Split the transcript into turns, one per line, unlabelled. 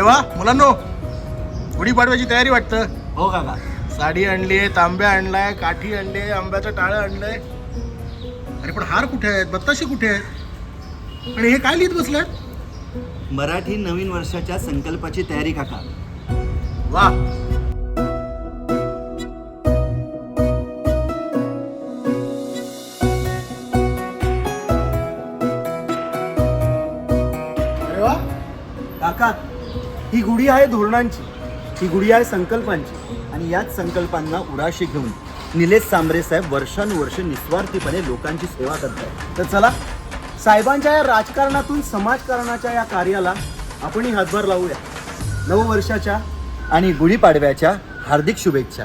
वा मुलांनो गुढीपाडव्याची तयारी वाटतं.
हो काका.
साडी आणली आहे तांब्या आणलाय काठी आणली आहे आंब्याचं टाळं आणलंय. अरे पण हार कुठे आहेत? बत्ताशी कुठे आहेत? आणि हे काय लिहित बसल्यात
मराठी नवीन वर्षाच्या संकल्पाची तयारी काका.
वा. अरे वा.
काका ही गुढी आहे धोरणांची ही गुढी आहे संकल्पांची. आणि याच संकल्पांना उराशी घेऊन निलेश सांबरे साहेब वर्षानुवर्ष निस्वार्थीपणे लोकांची सेवा करतात. तर चला साहेबांच्या या राजकारणातून समाजकारणाच्या या कार्याला आपणही हातभार लावूया. नववर्षाच्या आणि गुढीपाडव्याच्या हार्दिक शुभेच्छा.